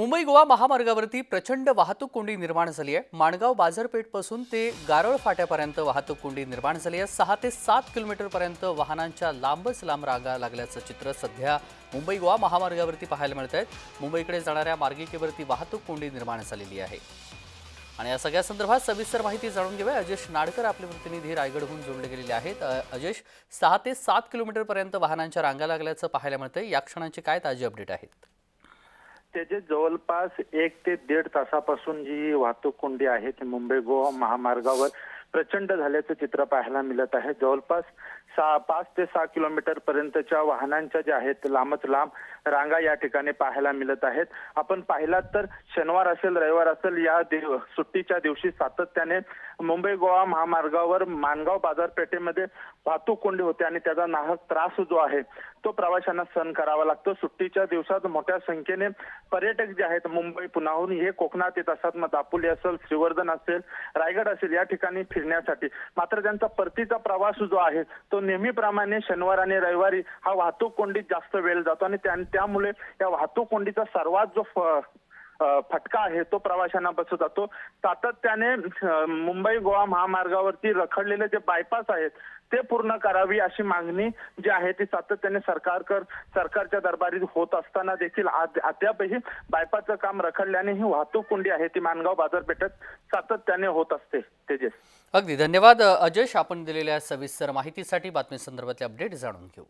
मुंबई गोवा महामार्गावरती प्रचंड वाहतूक कोंडी निर्माण झाली आहे. माणगाव बाजारपेठपासून ते गारळ फाट्यापर्यंत वाहतूक कोंडी निर्माण झाली आहे. सहा ते सात किलोमीटरपर्यंत वाहनांच्या लांबच लांब रांगा लागल्याचं चित्र सध्या मुंबई गोवा महामार्गावरती पाहायला मिळत आहेत मुंबईकडे जाणाऱ्या मार्गिकेवरती वाहतूक कोंडी निर्माण झालेली आहे. आणि या सगळ्या संदर्भात सविस्तर माहिती जाणून घेऊया. अजेश नाडकर आपले प्रतिनिधी रायगडहून जोडले गेलेले आहेत. अजेश सहा ते सात किलोमीटरपर्यंत वाहनांच्या रांगा लागल्याचं पाहायला मिळतंय. या क्षणांचे काय ताजी अपडेट आहेत? त्याचे जवळपास एक ते दीड तासापासून जी वाहतूक कोंडी आहे ती मुंबई गोवा महामार्गावर प्रचंड झाल्याचं चित्र पाहायला मिळत आहे. जवळपास सहा पाच ते सहा किलोमीटर पर्यंतच्या वाहनांच्या ज्या आहेत लांबच लांब रांगा या ठिकाणी पाहायला मिळत आहेत. आपण पाहिलात तर शनिवार असेल रविवार असेल या दिव- सुट्टीच्या दिवशी सातत्याने मुंबई गोवा महामार्गावर मानगाव बाजारपेठेमध्ये वाहतूक कोंडी होते आणि त्याचा नाहक त्रास जो आहे तो प्रवाशांना सहन करावा लागतो. सुट्टीच्या दिवसात मोठ्या संख्येने पर्यटक जे आहेत मुंबई पुण्याहून हे कोकणात येत असतात. मग दापोली असेल श्रीवर्धन असेल रायगड असेल या ठिकाणी फिरण्यासाठी. मात्र त्यांचा परतीचा प्रवास जो आहे तो नेहमीप्रमाणे शनिवार आणि रविवारी हा वाहतूक कोंडीत जास्त वेळ जातो आणि त्यामुळे या वाहतूक कोंडीचा सर्वात जो फटका आहे तो प्रवाशांना बसत जातो. सातत्याने मुंबई गोवा महामार्गावरती रखडलेले जे बायपास आहेत ते पूर्ण करावी अशी मागणी जी आहे ती सातत्याने सरकारकर सरकारच्या दरबारी होत असताना देखील आद- अद्यापही बायपासचं काम रखडल्याने ही वाहतूक कोंडी आहे ती मानगाव बाजारपेठेत सातत्याने होत असते. तेजस. अगदी. धन्यवाद अजयश आपण दिलेल्या सविस्तर माहितीसाठी बातमी संदर्भातले अपडेट जाणून घेऊ.